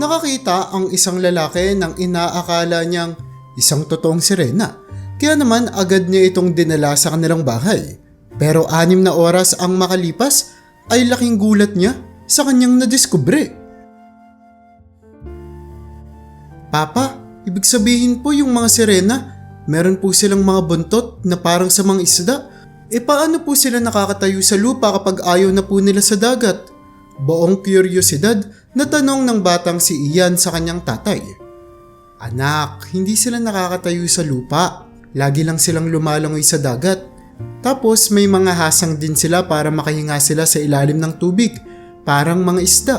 nakakita ang isang lalaki ng inaakala niyang isang totoong sirena. Kaya naman agad niya itong dinala sa kanilang bahay. Pero anim na oras ang makalipas ay laking gulat niya sa kanyang nadiskubre. Papa, ibig sabihin po yung mga sirena, meron po silang mga buntot na parang sa mga isda. E paano po sila nakakatayo sa lupa kapag ayaw na po nila sa dagat? Buong kuryosidad na tanong ng batang si Ian sa kanyang tatay. Anak, hindi sila nakakatayo sa lupa. Lagi lang silang lumalangoy sa dagat. Tapos may mga hasang din sila para makahinga sila sa ilalim ng tubig, parang mga isda.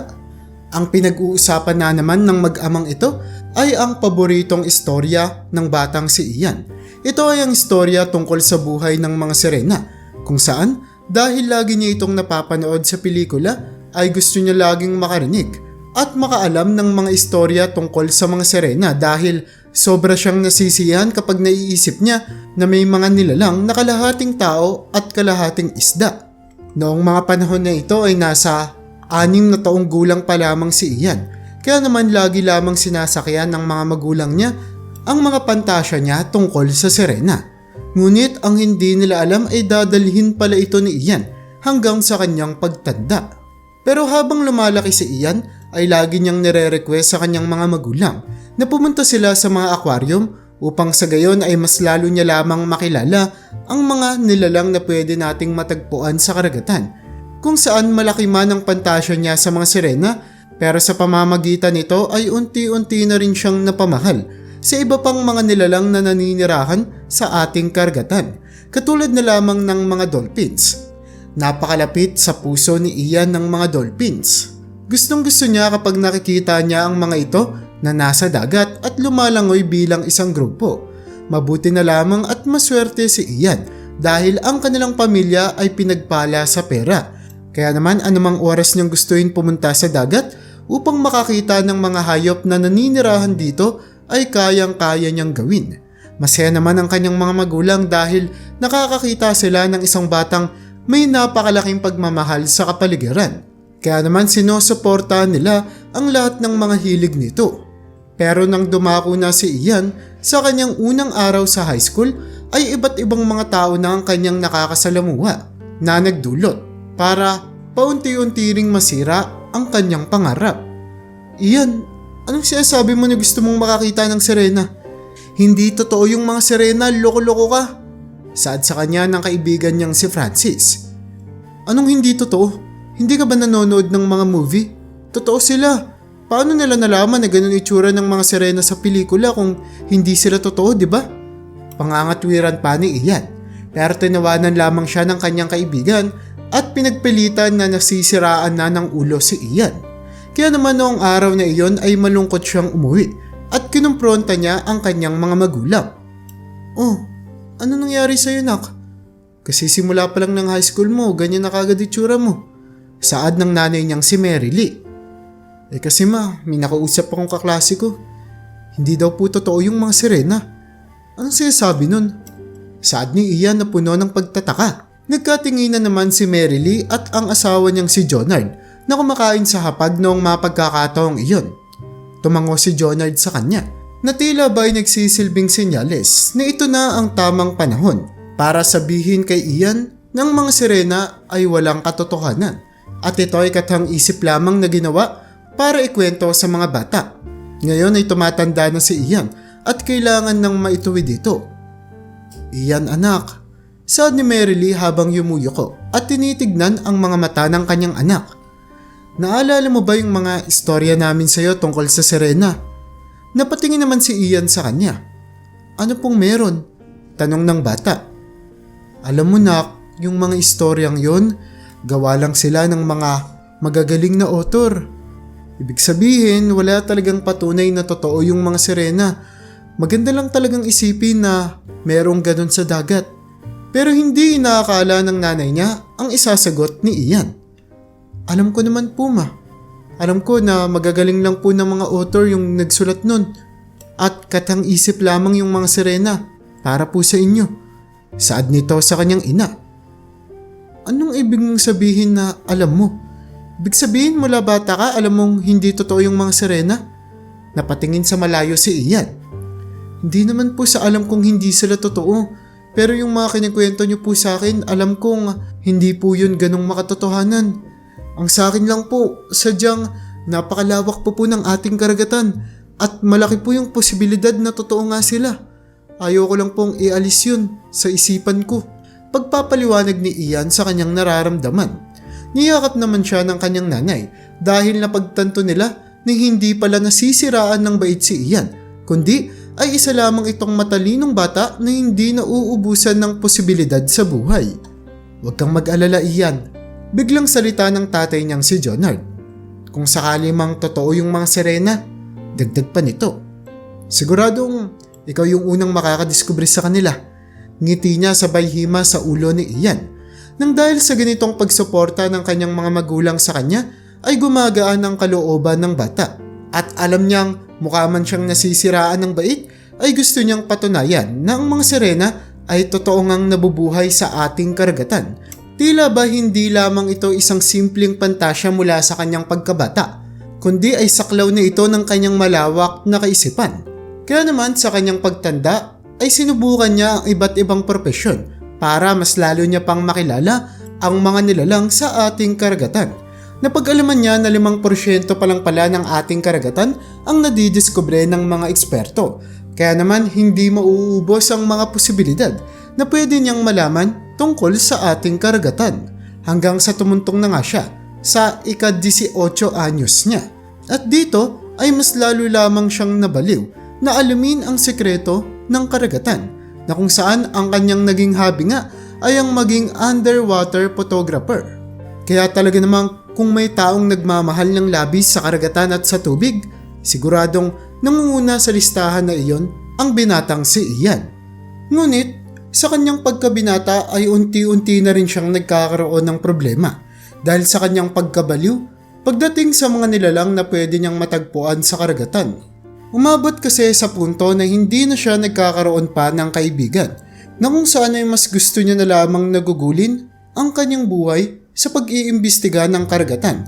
Ang pinag-uusapan na naman ng mag-amang ito ay ang paboritong istorya ng batang si Ian. Ito ay ang istorya tungkol sa buhay ng mga sirena, kung saan dahil lagi niya itong napapanood sa pelikula ay gusto niya laging makarinig at makaalam ng mga istorya tungkol sa mga sirena dahil sobra siyang nasisiyahan kapag naiisip niya na may mga nilalang na kalahating tao at kalahating isda. Noong mga panahon na ito ay nasa anim na taong gulang pa lamang si Ian kaya naman lagi lamang sinasakyan ng mga magulang niya ang mga pantasya niya tungkol sa sirena. Ngunit ang hindi nila alam ay dadalhin pala ito ni Ian hanggang sa kanyang pagtanda. Pero habang lumalaki si Ian ay lagi niyang nire-request sa kanyang mga magulang na pumunta sila sa mga aquarium upang sa gayon ay mas lalo niya lamang makilala ang mga nilalang na pwede nating matagpuan sa karagatan kung saan malaki man ang pantasya niya sa mga sirena pero sa pamamagitan nito ay unti-unti na rin siyang napamahal sa iba pang mga nilalang na naninirahan sa ating karagatan katulad na lamang ng mga dolphins. Napakalapit sa puso ni Ian ng mga dolphins. Gustong gusto niya kapag nakikita niya ang mga ito na nasa dagat at lumalangoy bilang isang grupo. Mabuti na lamang at maswerte si Ian dahil ang kanilang pamilya ay pinagpala sa pera. Kaya naman anumang oras niyang gustuin pumunta sa dagat upang makakita ng mga hayop na naninirahan dito ay kayang-kaya niyang gawin. Masaya naman ang kanyang mga magulang dahil nakakakita sila ng isang batang may napakalaking pagmamahal sa kapaligiran. Kaya naman sinusuportahan nila ang lahat ng mga hilig nito. Pero nang dumako na si Ian sa kanyang unang araw sa high school ay iba't ibang mga tao na ang kanyang nakakasalamuha na nagdulot para paunti-unti ring masira ang kanyang pangarap. Ian, anong sinasabi mo na gusto mong makakita ng sirena? Hindi totoo yung mga sirena, loko-loko ka. Saad sa kanya ng kaibigan niyang si Francis. Anong hindi totoo? Hindi ka ba nanonood ng mga movie? Totoo sila. Paano nila nalaman na ganun itsura ng mga sirena sa pelikula kung hindi sila totoo, di ba? Pangangatwiran pa ni Ian. Pero tinawanan lamang siya ng kanyang kaibigan at pinagpilitan na nasisiraan na ng ulo si Ian. Kaya naman noong araw na iyon ay malungkot siyang umuwi at kinumpronta niya ang kanyang mga magulang. Oh, ano nangyari sa'yo nak? Kasi simula pa lang ng high school mo, ganyan na kagad itsura mo. Saad ng nanay niyang si Mary Lee. Eh kasi ma, may nakausap akong kaklase ko. Hindi daw po totoo yung mga sirena. Anong sinasabi nun? Saad ni Ian na puno ng pagtataka. Nagkatinginan naman si Mary Lee at ang asawa niyang si Jonard na kumakain sa hapag noong mapagkakataong iyon. Tumango si Jonard sa kanya na tila ba'y nagsisilbing senyales na ito na ang tamang panahon para sabihin kay Ian ng mga sirena ay walang katotohanan at ito ay katang isip lamang na ginawa para ikwento sa mga bata. Ngayon ay tumatanda na si Ian at kailangan ng maituwi dito. Ian anak, saad ni Lee habang yumuyuko at tinitignan ang mga mata ng kanyang anak. Naalala mo ba yung mga istorya namin sa'yo tungkol sa Serena? Napatingin naman si Ian sa kanya. Ano pong meron? Tanong ng bata. Alam mo nak, yung mga istoryang yon, gawa lang sila ng mga magagaling na author. Ibig sabihin, wala talagang patunay na totoo yung mga sirena. Maganda lang talagang isipin na merong ganun sa dagat. Pero hindi inaakala ng nanay niya ang isasagot ni Ian. Alam ko naman po ma. Alam ko na magagaling lang po ng mga author yung nagsulat nun. At katang isip lamang yung mga sirena para po sa inyo. Saad nito sa kanyang ina. Anong ibig mong sabihin na alam mo? Ibig sabihin mula bata ka alam mong hindi totoo yung mga sirena? napatingin sa malayo si Ian. Hindi naman po sa alam kong hindi sila totoo. Pero yung mga kinikwento niyo po sa akin, alam kong hindi po yun ganong makatotohanan. Ang sa akin lang po, sadyang napakalawak po po ng ating karagatan at malaki po yung posibilidad na totoo nga sila. Ayoko lang pong ialis yun sa isipan ko. Pagpapaliwanag ni Ian sa kanyang nararamdaman. Niyakap naman siya ng kanyang nanay dahil napagtanto nila na hindi pala nasisiraan ng bait si Ian, kundi ay isa lamang itong matalinong bata na hindi nauubusan ng posibilidad sa buhay. Huwag kang mag-alala Ian. Biglang salita ng tatay niyang si Jonard. Kung sakali mang totoo yung mga sirena, dagdag pa nito. Siguradong ikaw yung unang makakadiskubre sa kanila. Ngiti niya sabay hima sa ulo ni Ian. Nang dahil sa ganitong pagsuporta ng kanyang mga magulang sa kanya, ay gumagaan ang kalooban ng bata. At alam niyang mukha man siyang nasisiraan ng bait, ay gusto niyang patunayan na ang mga sirena ay totoo ngang nabubuhay sa ating karagatan. Tila ba hindi lamang ito isang simpleng pantasya mula sa kanyang pagkabata, kundi ay saklaw na ito ng kanyang malawak na kaisipan. Kaya naman sa kanyang pagtanda ay sinubukan niya ang iba't ibang propesyon para mas lalo niya pang makilala ang mga nilalang sa ating karagatan. Napag-alaman niya na 5% pa lang pala ng ating karagatan ang nadidiskubre ng mga eksperto. Kaya naman hindi mauubos ang mga posibilidad na pwede niyang malaman tungkol sa ating karagatan. Hanggang sa tumuntong na nga siya sa ika-18 anyos niya. At dito ay mas lalo lamang siyang nabaliw na alamin ang sekreto ng karagatan na kung saan ang kanyang naging hobby nga ay ang maging underwater photographer. Kaya talaga namang kung may taong nagmamahal ng labis sa karagatan at sa tubig, siguradong nangunguna sa listahan na iyon ang binatang si Ian. Ngunit sa kanyang pagkabinata ay unti-unti na rin siyang nagkakaroon ng problema dahil sa kanyang pagkabaliw pagdating sa mga nilalang na pwede niyang matagpuan sa karagatan. Umabot kasi sa punto na hindi na siya nagkakaroon pa ng kaibigan na kung saan ay mas gusto niya na lamang nagugulin ang kanyang buhay sa pag-iimbestiga ng karagatan.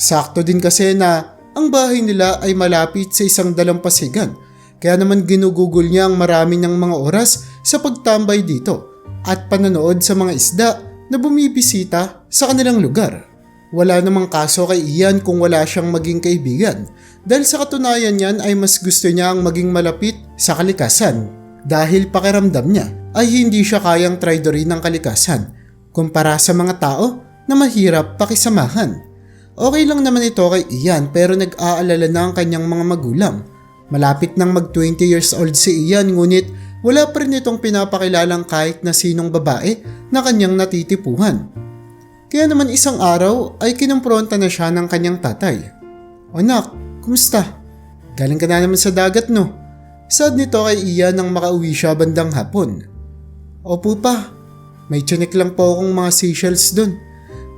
Sakto din kasi na ang bahay nila ay malapit sa isang dalampasigan kaya naman ginugugol niya ang marami ng mga oras sa pagtambay dito at pananood sa mga isda na bumibisita sa kanilang lugar. Wala namang kaso kay Ian kung wala siyang maging kaibigan dahil sa katunayan niyan ay mas gusto niya ang maging malapit sa kalikasan dahil pakiramdam niya ay hindi siya kayang traidorin ng kalikasan kumpara sa mga tao na mahirap pakisamahan. Okay lang naman ito kay Ian pero nag-aalala na ang kanyang mga magulang. Malapit nang mag 20 years old si Ian ngunit wala pa rin itong pinapakilalang kahit na sinong babae na kanyang natitipuhan. Kaya naman isang araw ay kinumpronta na siya ng kanyang tatay. Anak, kumusta? Galing ka na naman sa dagat no? Sad nito kay Ian nang makauwi siya bandang hapon. Opo pa, may tiyanik lang po akong mga seashells dun.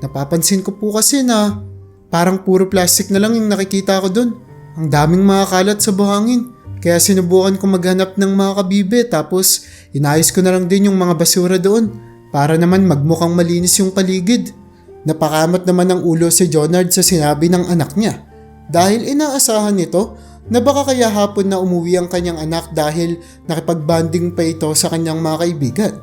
Napapansin ko po kasi na parang puro plastic na lang yung nakikita ko dun. Ang daming mga kalat sa buhangin. Kaya sinubukan ko maghanap ng mga kabibe tapos inayos ko na lang din yung mga basura doon para naman magmukhang malinis yung paligid. Napakamat naman ng ulo si Jonard sa sinabi ng anak niya dahil inaasahan nito na baka kaya hapon na umuwi ang kanyang anak dahil nakipagbanding pa ito sa kanyang mga kaibigan.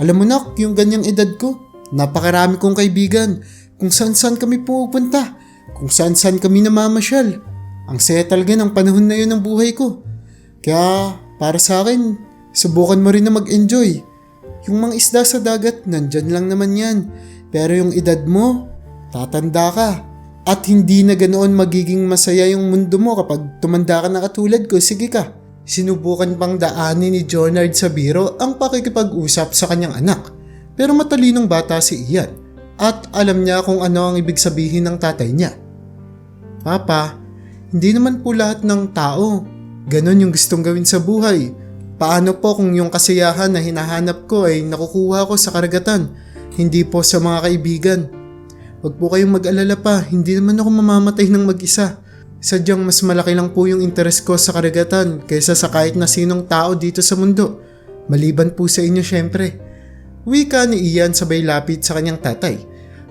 Alam mo nak, yung ganyang edad ko, napakarami kong kaibigan kung saan saan kami pupunta, kung saan saan kami namamasyal. Ang saya talaga ng panahon na yun ng buhay ko. Kaya para sa akin, subukan mo rin na mag-enjoy. Yung mga isda sa dagat, nandyan lang naman yan. Pero yung edad mo, tatanda ka. At hindi na ganoon magiging masaya yung mundo mo kapag tumanda ka na katulad ko. Sige ka. Sinubukan pang daanin ni Jonard sa biro ang pakikipag-usap sa kanyang anak. Pero matalinong bata si Ian. At alam niya kung ano ang ibig sabihin ng tatay niya. Papa, hindi naman po lahat ng tao. Ganon yung gustong gawin sa buhay. Paano po kung yung kasiyahan na hinahanap ko ay nakukuha ko sa karagatan, hindi po sa mga kaibigan? Huwag po kayong mag-alala pa, hindi naman ako mamamatay ng mag-isa. Sadyang mas malaki lang po yung interes ko sa karagatan kaysa sa kahit na sinong tao dito sa mundo. Maliban po sa inyo syempre. Wika ni Ian sabay lapit sa kanyang tatay.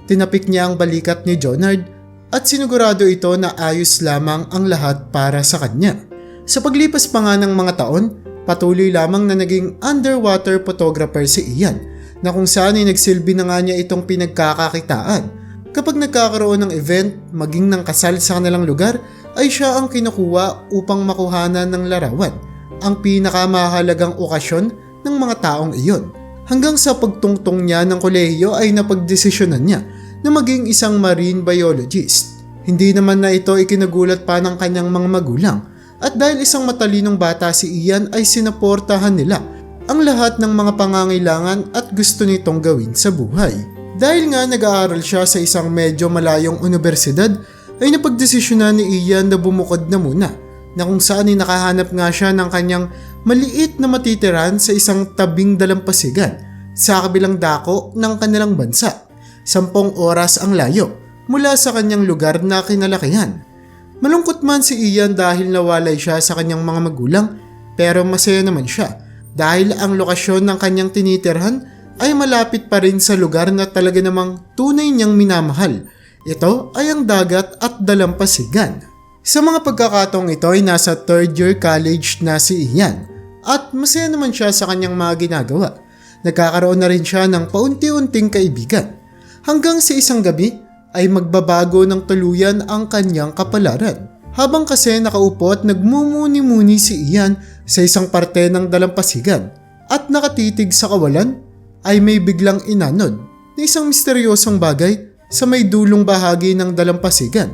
Tinapik niya ang balikat ni Jonard at sinigurado ito na ayos lamang ang lahat para sa kanya. Sa paglipas pa nga ng mga taon, patuloy lamang na naging underwater photographer si Ian na kung saan ay nagsilbi na nga niya itong pinagkakakitaan. Kapag nagkakaroon ng event, maging ng kasal sa kanilang lugar, ay siya ang kinukuha upang makuhanan ng larawan, ang pinakamahalagang okasyon ng mga taong iyon. Hanggang sa pagtungtong niya ng kolehiyo ay napagdesisyonan niya na maging isang marine biologist. Hindi naman na ito ikinagulat pa ng kanyang mga magulang at dahil isang matalinong bata si Ian ay sinaportahan nila ang lahat ng mga pangangailangan at gusto nitong gawin sa buhay. Dahil nga nag-aaral siya sa isang medyo malayong universidad ay napagdesisyonan ni Ian na bumukod na muna na kung saan ay nakahanap nga siya ng kanyang maliit na matitiran sa isang tabing dalampasigan sa kabilang dako ng kanilang bansa. Sampung oras ang layo mula sa kanyang lugar na kinalakihan. Malungkot man si Ian dahil nawalay siya sa kanyang mga magulang pero masaya naman siya dahil ang lokasyon ng kanyang tinitirhan ay malapit pa rin sa lugar na talaga namang tunay niyang minamahal. Ito ay ang dagat at dalampasigan. Sa mga pagkakataong ito ay nasa third year college na si Ian at masaya naman siya sa kanyang mga ginagawa. Nagkakaroon na rin siya ng paunti-unting kaibigan. Hanggang sa isang gabi ay magbabago ng tuluyan ang kanyang kapalaran. Habang kasi nakaupo at nagmumuni-muni si Ian sa isang parte ng dalampasigan at nakatitig sa kawalan ay may biglang inanod na isang misteryosong bagay sa may dulong bahagi ng dalampasigan.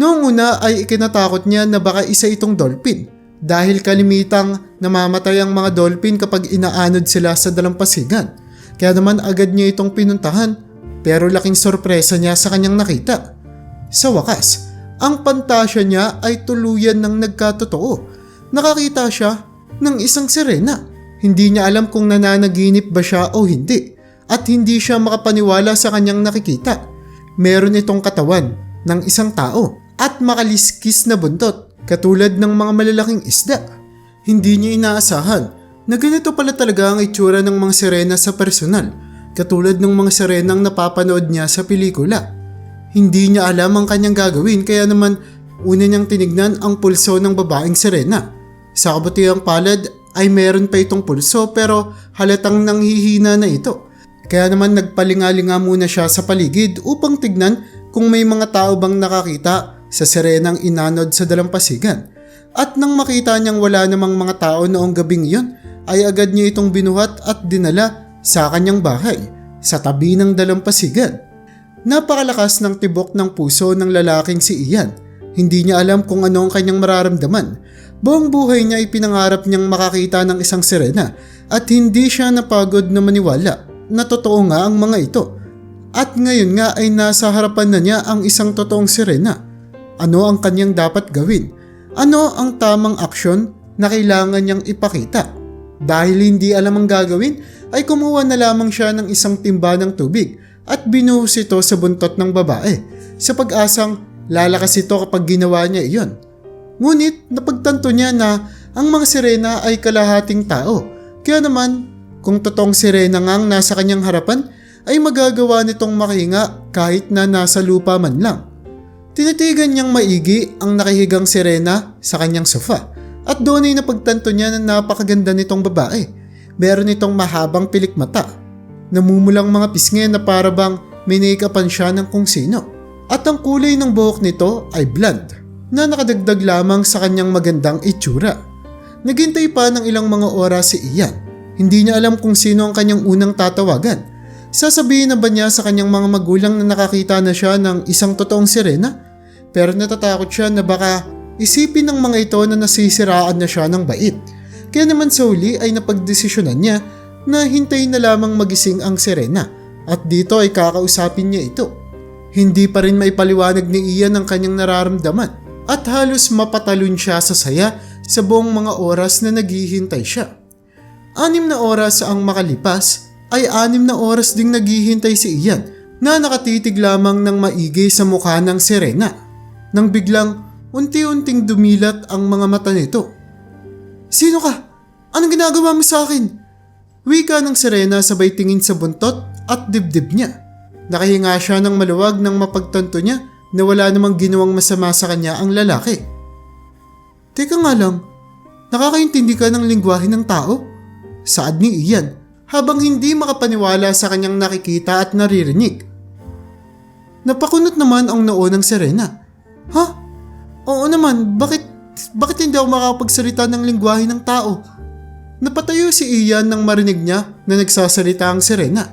Noong una ay ikinatakot niya na baka isa itong dolphin dahil kalimitang namamatay ang mga dolphin kapag inaanod sila sa dalampasigan. Kaya naman agad niya itong pinuntahan pero laking sorpresa niya sa kanyang nakita. Sa wakas, ang pantasya niya ay tuluyan ng nagkatotoo. Nakakita siya ng isang sirena. Hindi niya alam kung nananaginip ba siya o hindi at hindi siya makapaniwala sa kanyang nakikita. Meron itong katawan ng isang tao at makaliskis na buntot katulad ng mga malalaking isda. Hindi niya inaasahan na ganito pala talaga ang itsura ng mga sirena sa personal katulad ng mga sirenang napapanood niya sa pelikula. Hindi niya alam ang kanyang gagawin kaya naman una niyang tinignan ang pulso ng babaeng sirena. Sa kabutihang palad ay meron pa itong pulso pero halatang nanghihina na ito. Kaya naman nagpalingalinga muna siya sa paligid upang tignan kung may mga tao bang nakakita sa sirenang inanod sa dalampasigan. At nang makita niyang wala namang mga tao noong gabing iyon, ay agad niya itong binuhat at dinala sa kanyang bahay sa tabi ng dalampasigan. Napakalakas ng tibok ng puso ng lalaking si Ian. Hindi niya alam kung ano ang kanyang mararamdaman. Buong buhay niya ay pinangarap niyang makakita ng isang sirena at hindi siya napagod na maniwala na totoo nga ang mga ito. At ngayon nga ay nasa harapan na niya ang isang totoong sirena. Ano ang kanyang dapat gawin? Ano ang tamang aksyon na kailangan niyang ipakita? Dahil hindi alam ang gagawin, ay kumuha na lamang siya ng isang timba ng tubig at binuhos ito sa buntot ng babae sa pag-asang lalakas ito kapag ginawa niya iyon. Ngunit napagtanto niya na ang mga sirena ay kalahating tao. Kaya naman, kung totoong sirena ngang nasa kanyang harapan, ay magagawa nitong makahinga kahit na nasa lupa man lang. Tinitigan niyang maigi ang nakahigang sirena sa kanyang sofa at doon ay napagtanto niya na napakaganda nitong babae. Meron itong mahabang pilik mata namumulang mga pisngi na para bang minikapan siya ng kung sino. At ang kulay ng buhok nito ay blonde na nakadagdag lamang sa kanyang magandang itsura. Naghintay pa ng ilang mga oras si Ian. Hindi niya alam kung sino ang kanyang unang tatawagan. Sasabihin na ba niya sa kanyang mga magulang na nakakita na siya ng isang totoong sirena? Pero natatakot siya na baka isipin ng mga ito na nasisiraan na siya ng bait. Kaya naman sa huli ay napagdesisyonan niya na hintayin na lamang magising ang Serena at dito ay kakausapin niya ito. Hindi pa rin maipaliwanag ni Ian ang kanyang nararamdaman at halos mapatalon siya sa saya sa buong mga oras na naghihintay siya. Anim na oras ang makalipas ay anim na oras ding naghihintay si Ian na nakatitig lamang ng maigi sa mukha ng Serena nang biglang unti-unting dumilat ang mga mata nito. Sino ka? Anong ginagawa mo sa akin? Wika ng Serena sabay tingin sa buntot at dibdib niya. Nakahinga siya ng maluwag nang mapagtanto niya na wala namang ginawang masama sa kanya ang lalaki. Teka nga lang, nakakaintindi ka ng lingwahe ng tao? Saad ni Ian habang hindi makapaniwala sa kanyang nakikita at naririnig. Napakunot naman ang noo ng Serena. Ha? Oo naman, bakit, bakit hindi ako makapagsalita ng lingwahe ng tao? Napatayo si Ian nang marinig niya na nagsasalita ang Serena.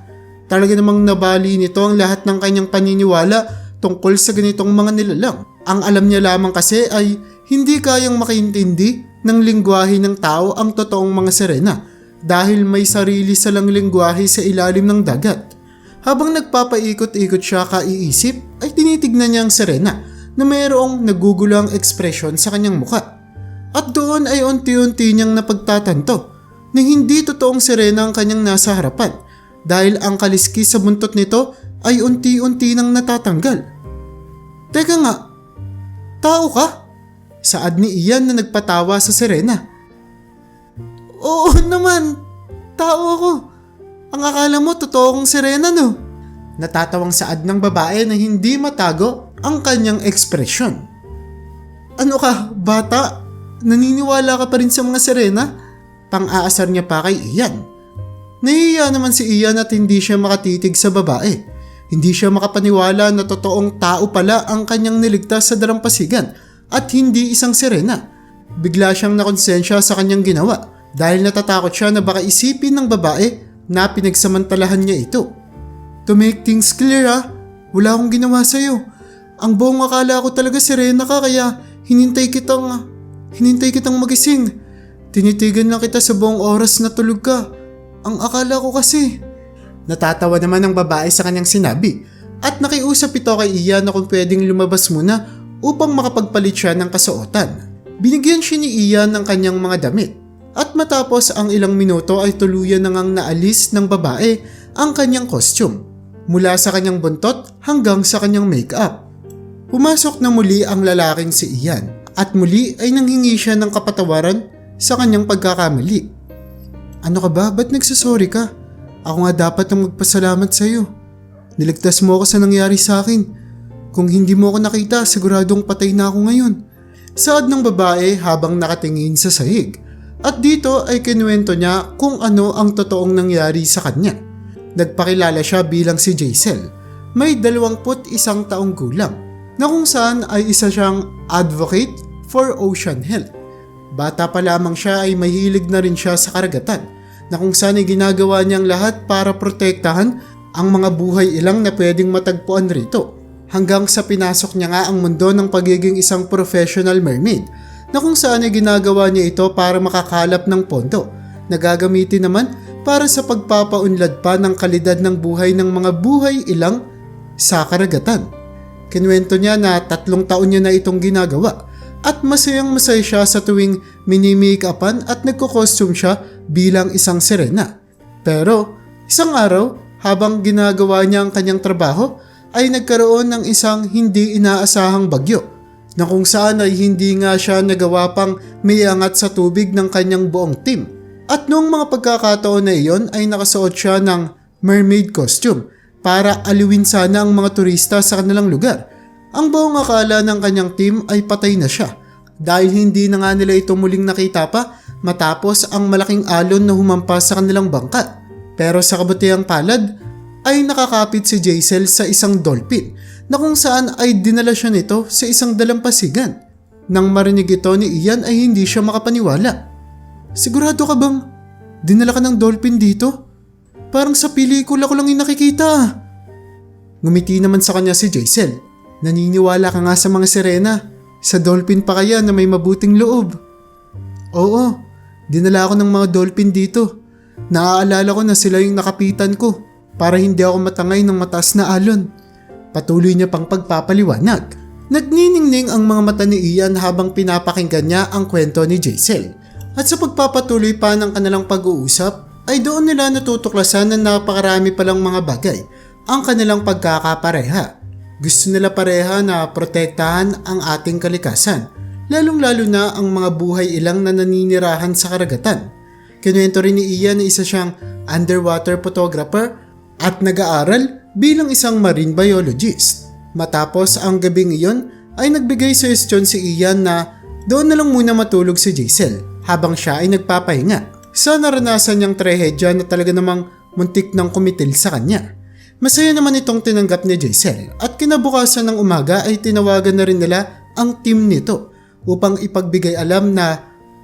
Talaga namang nabali nito ang lahat ng kanyang paniniwala tungkol sa ganitong mga nilalang. Ang alam niya lamang kasi ay hindi kayang makaintindi ng lingwahe ng tao ang totoong mga Serena dahil may sarili silang lingwahe sa ilalim ng dagat. Habang nagpapaikot-ikot siya kaiisip ay tinitignan niya ang Serena na mayroong nagugulang ekspresyon sa kanyang muka. At doon ay unti-unti niyang napagtatanto na hindi totoong Serena ang kanyang nasa harapan dahil ang kaliskis sa buntot nito ay unti-unti nang natatanggal. Teka nga, tao ka? Saad ni Ian na nagpatawa sa Serena. Oo naman, tao ako. Ang akala mo totoo kong Serena no? Natatawang saad ng babae na hindi matago ang kanyang ekspresyon. Ano ka, bata? Naniniwala ka pa rin sa mga Serena? Pang-aasar niya pa kay Ian. Nahihiya naman si Ian at hindi siya makatitig sa babae. Hindi siya makapaniwala na totoong tao pala ang kanyang niligtas sa dalampasigan at hindi isang Serena. Bigla siyang nakonsensya sa kanyang ginawa dahil natatakot siya na baka isipin ng babae na pinagsamantalahan niya ito. To make things clear ha, wala akong ginawa sa'yo. Ang buong akala ko talaga Serena ka kaya hinintay kitang, hinintay kitang magising. Tinitigan lang kita sa buong oras na tulog ka. Ang akala ko kasi. Natatawa naman ang babae sa kanyang sinabi at nakiusap ito kay Ian na kung pwedeng lumabas muna upang makapagpalit siya ng kasuotan. Binigyan siya ni Ian ng kanyang mga damit at matapos ang ilang minuto ay tuluyan na ngang naalis ng babae ang kanyang costume mula sa kanyang buntot hanggang sa kanyang makeup. Pumasok na muli ang lalaking si Ian at muli ay nanghingi siya ng kapatawaran sa kanyang pagkakamali. Ano ka ba? Ba't nagsasorry ka? Ako nga dapat ang magpasalamat sa iyo. Niligtas mo ako sa nangyari sa akin. Kung hindi mo ako nakita, siguradong patay na ako ngayon. Saad ng babae habang nakatingin sa sahig. At dito ay kinuwento niya kung ano ang totoong nangyari sa kanya. Nagpakilala siya bilang si Jaisel. May dalawamput isang taong gulang na kung saan ay isa siyang advocate for ocean health. Bata pa lamang siya ay mahilig na rin siya sa karagatan na kung saan ay ginagawa niyang lahat para protektahan ang mga buhay ilang na pwedeng matagpuan rito. Hanggang sa pinasok niya nga ang mundo ng pagiging isang professional mermaid na kung saan ay ginagawa niya ito para makakalap ng pondo na gagamitin naman para sa pagpapaunlad pa ng kalidad ng buhay ng mga buhay ilang sa karagatan. Kinuwento niya na tatlong taon niya na itong ginagawa at masayang masaya siya sa tuwing mini-make-upan at nagko-costume siya bilang isang Serena. Pero isang araw, habang ginagawa niya ang kanyang trabaho, ay nagkaroon ng isang hindi inaasahang bagyo na kung saan ay hindi nga siya nagawa pang miangat sa tubig ng kanyang buong team. At noong mga pagkakataon na iyon ay nakasuot siya ng mermaid costume para aliwin sana ang mga turista sa kanilang lugar. Ang buong akala ng kanyang team ay patay na siya dahil hindi na nga nila ito muling nakita pa matapos ang malaking alon na humampas sa kanilang bangka. Pero sa kabutihang palad ay nakakapit si Jaisel sa isang dolphin na kung saan ay dinala siya nito sa isang dalampasigan. Nang marinig ito ni Ian ay hindi siya makapaniwala. Sigurado ka bang dinala ka ng dolphin dito? Parang sa pelikula ko lang yung nakikita. Ngumiti naman sa kanya si Jaisel. Naniniwala ka nga sa mga sirena. Sa dolphin pa kaya na may mabuting loob. Oo, dinala ako ng mga dolphin dito. Naaalala ko na sila yung nakapitan ko para hindi ako matangay ng mataas na alon. Patuloy niya pang pagpapaliwanag. Nagniningning ang mga mata ni Ian habang pinapakinggan niya ang kwento ni Jaisel. At sa pagpapatuloy pa ng kanilang pag-uusap, ay doon nila natutuklasan na napakarami palang mga bagay ang kanilang pagkakapareha. Gusto nila pareha na protektahan ang ating kalikasan, lalong-lalo na ang mga buhay ilang na naninirahan sa karagatan. Kinuwento rin ni Ian na isa siyang underwater photographer at nag-aaral bilang isang marine biologist. Matapos ang gabing iyon ay nagbigay suhestyon si Ian na doon na lang muna matulog si Jaisel habang siya ay nagpapahinga. Sa naranasan niyang trahedya na talaga namang muntik ng kumitil sa kanya. Masaya naman itong tinanggap ni Jaisel at kinabukasan ng umaga ay tinawagan na rin nila ang team nito upang ipagbigay alam na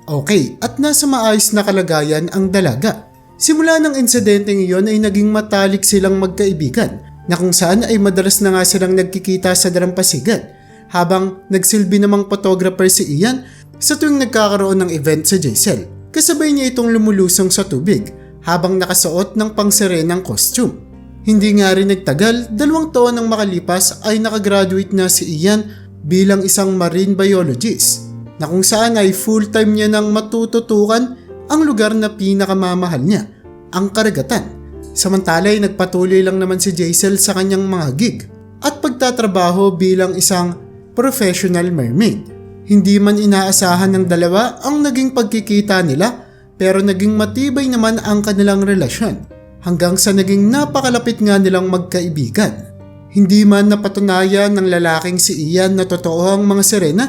okay at nasa maayos na kalagayan ang dalaga. Simula ng insidenteng iyon ay naging matalik silang magkaibigan na kung saan ay madalas na nga silang nagkikita sa dalampasigan habang nagsilbi namang photographer si Ian sa tuwing nagkakaroon ng event sa Jaisel. Kasabay niya itong lumulusong sa tubig habang nakasuot ng pangserenang costume. Hindi nga rin nagtagal, dalawang taon nang makalipas ay nakagraduate na si Ian bilang isang marine biologist na kung saan ay full-time niya nang matututukan ang lugar na pinakamamahal niya, ang karagatan. Samantala ay nagpatuloy lang naman si Jaisel sa kanyang mga gig at pagtatrabaho bilang isang professional mermaid. Hindi man inaasahan ng dalawa ang naging pagkikita nila pero naging matibay naman ang kanilang relasyon hanggang sa naging napakalapit nga nilang magkaibigan. Hindi man napatunayan ng lalaking si Ian na totoo ang mga sirena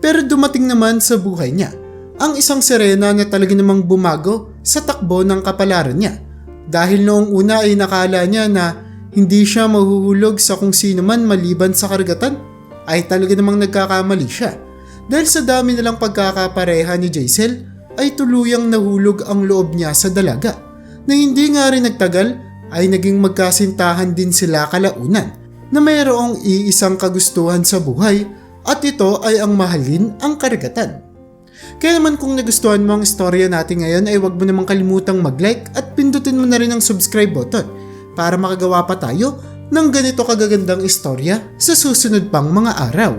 pero dumating naman sa buhay niya ang isang sirena na talaga namang bumago sa takbo ng kapalaran niya. Dahil noong una ay nakala niya na hindi siya mahuhulog sa kung sino man maliban sa karagatan, ay talaga namang nagkakamali siya. Dahil sa dami nilang pagkakapareha ni Jaisel, ay tuluyang nahulog ang loob niya sa dalaga. Na hindi nga rin nagtagal, ay naging magkasintahan din sila kalaunan na mayroong iisang kagustuhan sa buhay at ito ay ang mahalin ang karagatan. Kaya naman kung nagustuhan mo ang istorya natin ngayon ay huwag mo namang kalimutang mag-like at pindutin mo na rin ang subscribe button para makagawa pa tayo ng ganito kagagandang istorya sa susunod pang mga araw.